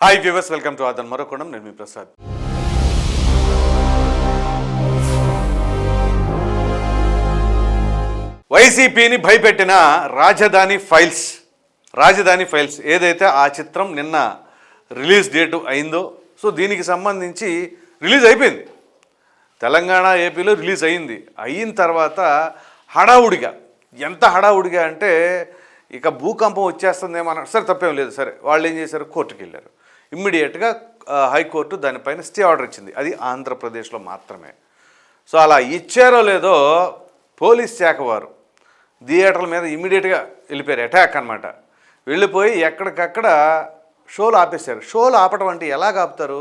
Hi viewers welcome to ఆదన్ మరొకడం నేను మీ ప్రసాద్ వైసీపీని భయపెట్టిన రాజధాని ఫైల్స్ రాజధాని ఫైల్స్ ఏదైతే ఆ చిత్రం నిన్న రిలీజ్ డేటు అయిందో సో దీనికి సంబంధించి రిలీజ్ అయిపోయింది. తెలంగాణ ఏపీలో రిలీజ్ అయింది. అయిన తర్వాత హడావుడిగా ఎంత హడావుడిగా అంటే ఇక భూకంపం వచ్చేస్తుందేమో అన్నారు సరే తప్పేం లేదు. సరే వాళ్ళు ఏం చేశారు? కోర్టుకు వెళ్ళారు ఇమ్మీడియట్గా హైకోర్టు దానిపైన స్టే ఆర్డర్ ఇచ్చింది. అది ఆంధ్రప్రదేశ్లో మాత్రమే. సో అలా ఇచ్చారో లేదో పోలీస్ శాఖ వారు థియేటర్ల మీద ఇమ్మీడియట్గా వెళ్ళిపోయారు. అటాక్ అనమాట వెళ్ళిపోయి ఎక్కడికక్కడ షోలు ఆపేశారు. షోలు ఆపడం అంటే ఎలా ఆపుతారు?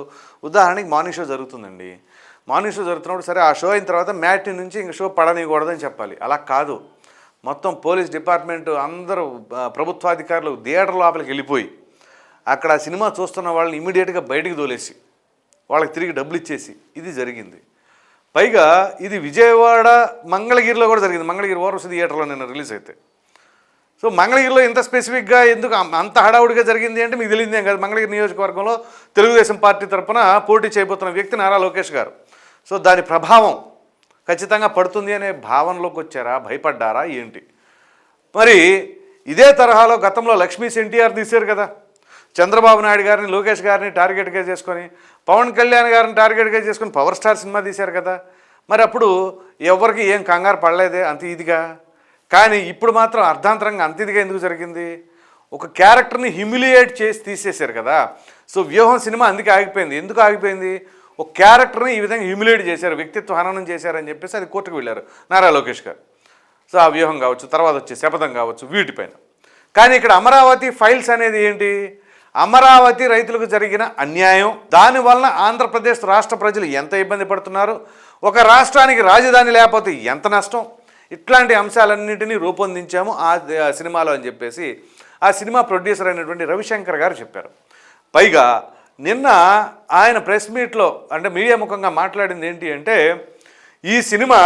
ఉదాహరణకి మార్నింగ్ షో జరుగుతుందండి. మార్నింగ్ షో జరుగుతున్నప్పుడు సరే ఆ షో అయిన తర్వాత మ్యాట్ నుంచి ఇంక షో పడనివ్వకూడదని చెప్పాలి. అలా కాదు. మొత్తం పోలీస్ డిపార్ట్మెంట్ అందరూ ప్రభుత్వాధికారులు థియేటర్ లోపలికి వెళ్ళిపోయి అక్కడ ఆ సినిమా చూస్తున్న వాళ్ళని ఇమీడియట్గా బయటికి తోలేసి వాళ్ళకి తిరిగి డబ్బులు ఇచ్చేసి ఇది జరిగింది. పైగా ఇది విజయవాడ మంగళగిరిలో కూడా జరిగింది. మంగళగిరి ఓరవసి థియేటర్లో నిన్న రిలీజ్ అయితే. సో మంగళగిరిలో ఇంత స్పెసిఫిక్గా ఎందుకు అంత హడావుడిగా జరిగింది అంటే మీకు తెలియదు ఏం కాదు. మంగళగిరి నియోజకవర్గంలో తెలుగుదేశం పార్టీ తరఫున పోటీ చేయబోతున్న వ్యక్తి నారా లోకేష్ గారు. సో దాని ప్రభావం ఖచ్చితంగా పడుతుంది అనే భావనలోకి వచ్చారా? భయపడ్డారా? ఏంటి? మరి ఇదే తరహాలో గతంలో లక్ష్మీస్ ఎన్టీఆర్ తీశారు కదా. చంద్రబాబు నాయుడు గారిని లోకేష్ గారిని టార్గెట్గా చేసుకొని పవన్ కళ్యాణ్ గారిని టార్గెట్గా చేసుకొని పవర్ స్టార్ సినిమా తీశారు కదా. మరి అప్పుడు ఎవరికి ఏం కంగారు పడలేదే అంత ఇదిగా. కానీ ఇప్పుడు మాత్రం అర్ధాంతరంగా అంత ఇదిగా ఎందుకు జరిగింది? ఒక క్యారెక్టర్ని హ్యూమిలియేట్ చేసి తీసేశారు కదా. సో వ్యూహం సినిమా అందుకే ఆగిపోయింది. ఎందుకు ఆగిపోయింది? ఒక క్యారెక్టర్ని ఈ విధంగా హ్యూమిలేట్ చేశారు వ్యక్తిత్వ హననం చేశారని చెప్పేసి అది కోర్టుకు వెళ్ళారు నారా లోకేష్ గారు. సో ఆ వ్యూహం కావచ్చు తర్వాత వచ్చే శపథం కావచ్చు వీటిపైన. కానీ ఇక్కడ అమరావతి ఫైల్స్ అనేది ఏంటి? అమరావతి రైతులకు జరిగిన అన్యాయం దానివలన ఆంధ్రప్రదేశ్ రాష్ట్ర ప్రజలు ఎంత ఇబ్బంది పడుతున్నారు ఒక రాష్ట్రానికి రాజధాని లేకపోతే ఎంత నష్టం? ఇట్లాంటి అంశాలన్నింటినీ రూపొందించాము ఆ సినిమాలో అని చెప్పేసి ఆ సినిమా ప్రొడ్యూసర్ అయినటువంటి రవిశంకర్ గారు చెప్పారు. పైగా నిన్న ఆయన ప్రెస్ మీట్లో అంటే మీడియా ముఖంగా మాట్లాడింది ఏంటి అంటే ఈ సినిమా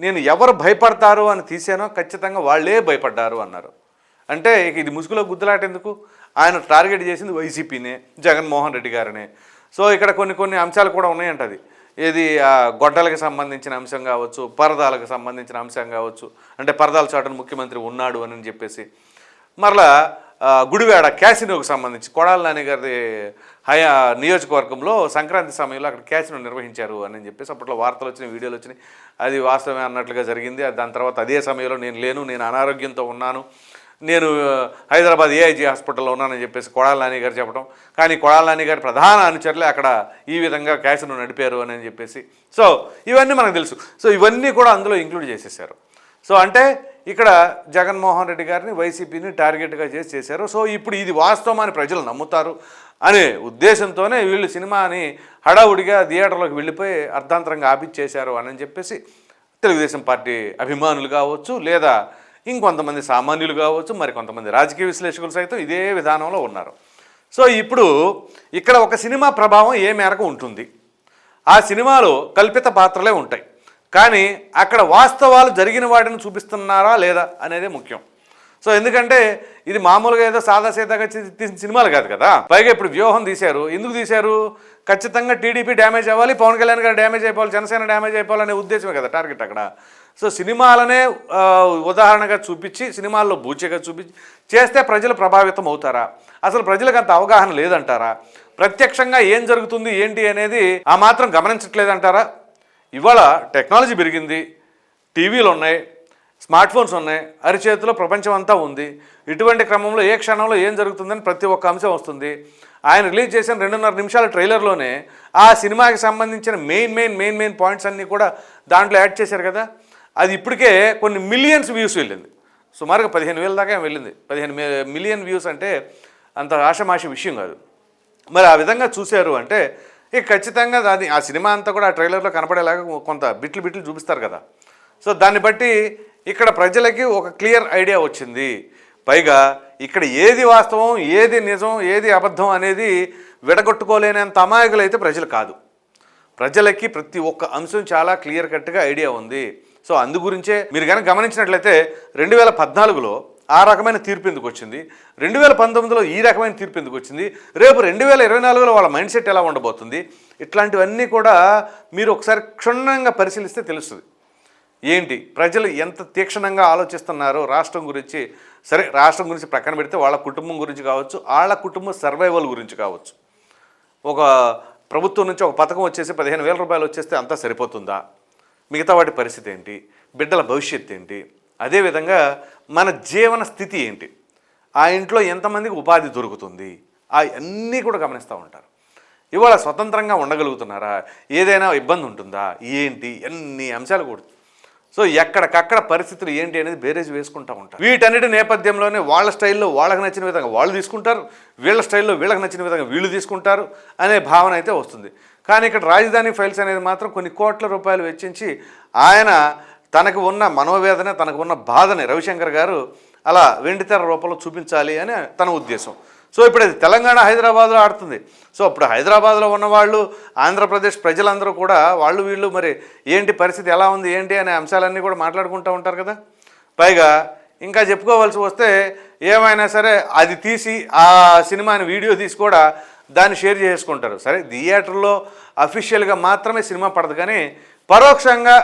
నేను ఎవరు భయపడతారు అని తీసానో ఖచ్చితంగా వాళ్ళే భయపడ్డారు అన్నారు. అంటే ఇది ముసుగులో గుద్దులాటేందుకు? ఆయన టార్గెట్ చేసింది వైసీపీనే జగన్మోహన్ రెడ్డి గారినే. సో ఇక్కడ కొన్ని కొన్ని అంశాలు కూడా ఉన్నాయంట అది. ఏది గొడ్డలకు సంబంధించిన అంశం కావచ్చు పరదాలకు సంబంధించిన అంశం కావచ్చు అంటే పరదాల చాటున ముఖ్యమంత్రి ఉన్నాడు అని చెప్పేసి. మరలా గుడివాడ క్యాసినోకి సంబంధించి కొడాల నాని గారి హయా నియోజకవర్గంలో సంక్రాంతి సమయంలో అక్కడ క్యాసినో నిర్వహించారు అని చెప్పేసి అప్పట్లో వార్తలు వచ్చినాయి వీడియోలు వచ్చినాయి. అది వాస్తవమే అన్నట్లుగా జరిగింది. అది దాని తర్వాత అదే సమయంలో నేను లేను నేను అనారోగ్యంతో ఉన్నాను. నేను హైదరాబాద్ ఏఐజీ హాస్పిటల్లో ఉన్నానని చెప్పేసి కొడాల నాని గారు చెప్పడం. కానీ కొడాల నాని గారి ప్రధాన అనుచరులే అక్కడ ఈ విధంగా క్యాసినో నడిపారు అని చెప్పేసి. సో ఇవన్నీ మనకు తెలుసు. సో ఇవన్నీ కూడా అందులో ఇంక్లూడ్ చేసేసారు సో అంటే ఇక్కడ జగన్మోహన్ రెడ్డి గారిని వైసీపీని టార్గెట్గా చేసి చేశారు. సో ఇప్పుడు ఇది వాస్తవం అని ప్రజలు నమ్ముతారు అనే ఉద్దేశంతోనే వీళ్ళు సినిమాని హడావుడిగా థియేటర్లోకి వెళ్ళిపోయి అర్ధాంతరంగా ఆపిచ్చేశారు అని చెప్పేసి తెలుగుదేశం పార్టీ అభిమానులు కావచ్చు లేదా ఇంకొంతమంది సామాన్యులు కావచ్చు మరి కొంతమంది రాజకీయ విశ్లేషకులు సైతం ఇదే విధానంలో ఉన్నారు. సో ఇప్పుడు ఇక్కడ ఒక సినిమా ప్రభావం ఏ మేరకు ఉంటుంది? ఆ సినిమాలో కల్పిత పాత్రలే ఉంటాయి. కానీ అక్కడ వాస్తవాలు జరిగిన వాటిని చూపిస్తున్నారా లేదా అనేది ముఖ్యం. సో ఎందుకంటే ఇది మామూలుగా ఏదో సాదాసీదాగా తీసిన సినిమాలు కాదు కదా. పైగా ఇప్పుడు వ్యూహం తీశారు. ఎందుకు తీశారు? ఖచ్చితంగా టీడీపీ డ్యామేజ్ అవ్వాలి పవన్ కళ్యాణ్ గారు డ్యామేజ్ అయిపోవాలి జనసేన డ్యామేజ్ అయిపోవాలనే ఉద్దేశమే కదా టార్గెట్ అక్కడ. సో సినిమాలనే ఉదాహరణగా చూపించి సినిమాల్లో బూచిగా చూపించి చేస్తే ప్రజలు ప్రభావితం అవుతారా? అసలు ప్రజలకు అంత అవగాహన లేదంటారా? ప్రత్యక్షంగా ఏం జరుగుతుంది ఏంటి అనేది ఆ మాత్రం గమనించట్లేదంటారా? ఇవాళ టెక్నాలజీ పెరిగింది టీవీలు ఉన్నాయి స్మార్ట్ ఫోన్స్ ఉన్నాయి అరిచేతిలో ప్రపంచం అంతా ఉంది. ఇటువంటి క్రమంలో ఏ క్షణంలో ఏం జరుగుతుందని ప్రతి ఒక్క అంశం వస్తుంది. ఆయన రిలీజ్ చేసిన రెండున్నర నిమిషాల ట్రైలర్లోనే ఆ సినిమాకి సంబంధించిన main main main main points అన్నీ కూడా దాంట్లో యాడ్ చేశారు కదా? అది ఇప్పటికే కొన్ని మిలియన్స్ వ్యూస్ వెళ్ళింది. సుమారుగా పదిహేను వేల దాకా వెళ్ళింది. పదిహేను మిలియన్ వ్యూస్ అంటే అంత ఆషమాషి విషయం కాదు. మరి ఆ విధంగా చూశారు అంటే ఇక ఖచ్చితంగా దాని ఆ సినిమా అంతా కూడా ఆ ట్రైలర్లో కనపడేలాగా కొంత బిట్లు బిట్లు చూపిస్తారు కదా. సో దాన్ని బట్టి ఇక్కడ ప్రజలకి ఒక క్లియర్ ఐడియా వచ్చింది. పైగా ఇక్కడ ఏది వాస్తవం ఏది నిజం ఏది అబద్ధం అనేది విడగొట్టుకోలేనంత అమాయకులు అయితే ప్రజలు కాదు. ప్రజలకి ప్రతి ఒక్క అంశం చాలా క్లియర్ కట్గా ఐడియా ఉంది. సో అందు గురించే మీరు కనుక గమనించినట్లయితే రెండు వేల పద్నాలుగులో ఆ రకమైన తీర్పు ఎందుకు వచ్చింది? రెండు వేల పంతొమ్మిదిలో ఈ రకమైన తీర్పు ఎందుకు వచ్చింది? రేపు రెండు వేల ఇరవై నాలుగులో వాళ్ళ మైండ్ సెట్ ఎలా ఉండబోతుంది? ఇట్లాంటివన్నీ కూడా మీరు ఒకసారి క్షుణ్ణంగా పరిశీలిస్తే తెలుస్తుంది. ఏంటి? ప్రజలు ఎంత తీక్షణంగా ఆలోచిస్తున్నారో రాష్ట్రం గురించి సరే రాష్ట్రం గురించి ప్రక్కన పెడితే వాళ్ళ కుటుంబం గురించి కావచ్చు వాళ్ళ కుటుంబ సర్వైవల్ గురించి కావచ్చు. ఒక ప్రభుత్వం నుంచి ఒక పథకం వచ్చేసి పదిహేను వేల రూపాయలు వచ్చేస్తే అంతా సరిపోతుందా? మిగతా వాటి పరిస్థితి ఏంటి? బిడ్డల భవిష్యత్తు ఏంటి? అదేవిధంగా మన జీవన స్థితి ఏంటి? ఆ ఇంట్లో ఎంతమందికి ఉపాధి దొరుకుతుంది? ఆ అన్నీ కూడా గమనిస్తూ ఉంటారు. ఇవాళ స్వతంత్రంగా ఉండగలుగుతున్నారా? ఏదైనా ఇబ్బంది ఉంటుందా? ఏంటి? అన్ని అంశాలు కూడా. సో ఎక్కడికక్కడ పరిస్థితులు ఏంటి అనేది బేరేజ్ వేసుకుంటూ ఉంటారు. వీటన్నిటి నేపథ్యంలోనే వాళ్ళ స్టైల్లో వాళ్ళకి నచ్చిన విధంగా వాళ్ళు తీసుకుంటారు. వీళ్ళ స్టైల్లో వీళ్ళకి నచ్చిన విధంగా వీళ్ళు తీసుకుంటారు అనే భావన అయితే వస్తుంది. కానీ ఇక్కడ రాజధాని ఫైల్స్ అనేది మాత్రం కొన్ని కోట్ల రూపాయలు వెచ్చించి ఆయన తనకు ఉన్న మనోవేదన తనకు ఉన్న బాధని రవిశంకర్ గారు అలా వెండితెర రూపంలో చూపించాలి అని తన ఉద్దేశం. సో ఇప్పుడు అది తెలంగాణ హైదరాబాద్లో ఆడుతుంది. సో అప్పుడు హైదరాబాద్లో ఉన్నవాళ్ళు ఆంధ్రప్రదేశ్ ప్రజలందరూ కూడా వాళ్ళు వీళ్ళు మరి ఏంటి పరిస్థితి ఎలా ఉంది ఏంటి అనే అంశాలన్నీ కూడా మాట్లాడుకుంటూ ఉంటారు కదా. పైగా ఇంకా చెప్పుకోవాల్సి వస్తే ఏమైనా సరే అది తీసి ఆ సినిమాని వీడియో తీసి కూడా దాన్ని షేర్ చేసుకుంటారు. సరే థియేటర్లో అఫీషియల్గా మాత్రమే సినిమా పడదు కానీ పరోక్షంగా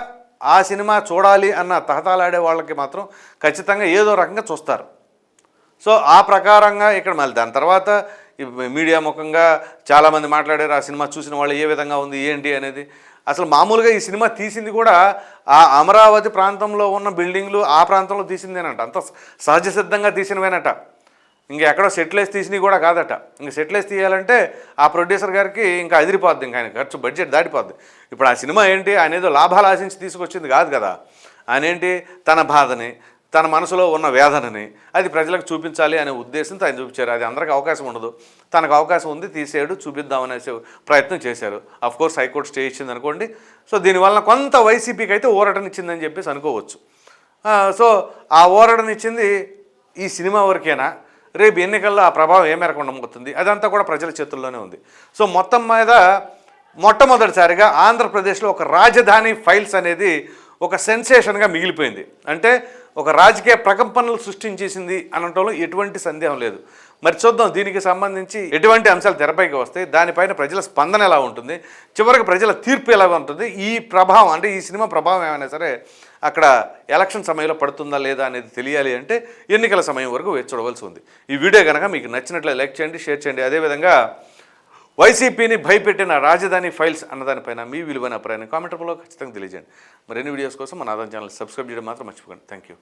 ఆ సినిమా చూడాలి అన్న తహతాలాడే వాళ్ళకి మాత్రం ఖచ్చితంగా ఏదో రకంగా చూస్తారు. సో ఆ ప్రకారంగా ఇక్కడ మళ్ళీ దాని తర్వాత మీడియా ముఖంగా చాలామంది మాట్లాడారు ఆ సినిమా చూసిన వాళ్ళు ఏ విధంగా ఉంది ఏంటి అనేది. అసలు మామూలుగా ఈ సినిమా తీసింది కూడా ఆ అమరావతి ప్రాంతంలో ఉన్న బిల్డింగ్లు ఆ ప్రాంతంలో తీసిందేనట. అంత సహజ సిద్ధంగా తీసినవేనట. ఇంక ఎక్కడో సెటిల్ తీసినవి కూడా కాదట. ఇంక సెటిలైజ్ తీయాలంటే ఆ ప్రొడ్యూసర్ గారికి ఇంకా అదిరిపోద్ది ఇంకా ఆయన ఖర్చు బడ్జెట్ దాటిపోద్ది. ఇప్పుడు ఆ సినిమా ఏంటి? ఆయన ఏదో లాభాలు ఆశించి తీసుకొచ్చింది కాదు కదా. ఆయన ఏంటి? తన బాధని తన మనసులో ఉన్న వేదనని అది ప్రజలకు చూపించాలి అనే ఉద్దేశంతో ఆయన చూపించారు. అది అందరికీ అవకాశం ఉండదు. తనకు అవకాశం ఉంది తీసేయడు చూపిద్దామనేసి ప్రయత్నం చేశారు. అఫ్ కోర్స్ హైకోర్టు స్టే ఇచ్చింది అనుకోండి. సో దీనివల్ల కొంత వైసీపీకి అయితే ఊరటనిచ్చిందని చెప్పేసి అనుకోవచ్చు. సో ఆ ఊరటనిచ్చింది ఈ సినిమా వరకేనా? రేపు ఎన్నికల్లో ఆ ప్రభావం ఏ మేరకు ఉండబోతుంది? అదంతా కూడా ప్రజల చేతుల్లోనే ఉంది. సో మొత్తం మీద మొట్టమొదటిసారిగా ఆంధ్రప్రదేశ్లో ఒక రాజధాని ఫైల్స్ అనేది ఒక సెన్సేషన్గా మిగిలిపోయింది. అంటే ఒక రాజకీయ ప్రకంపనలు సృష్టించేసింది అనటంలో ఎటువంటి సందేహం లేదు. మరి చూద్దాం దీనికి సంబంధించి ఎటువంటి అంశాలు తెరపైకి వస్తాయి దానిపైన ప్రజల స్పందన ఎలా ఉంటుంది చివరికి ప్రజల తీర్పు ఎలా ఉంటుంది ఈ ప్రభావం అంటే ఈ సినిమా ప్రభావం ఏమైనా సరే అక్కడ ఎలక్షన్ సమయంలో పడుతుందా లేదా అనేది తెలియాలి అంటే ఎన్నికల సమయం వరకు వేచి చూడవలసి ఉంది. ఈ వీడియో కనుక మీకు నచ్చినట్లు లైక్ చేయండి షేర్ చేయండి. అదేవిధంగా వైసీపీని భయపెట్టిన రాజధాని ఫైల్స్ అన్నదానిపైన మీ విలువైన అభిప్రాయాన్ని కామెంట్ రూపంలో ఖచ్చితంగా తెలియజేయండి. మరిన్ని వీడియోస్ కోసం మన ఆదాయం ఛానల్ సబ్స్క్రైబ్ చేయడం మాత్రం మర్చిపోకండి. Thank you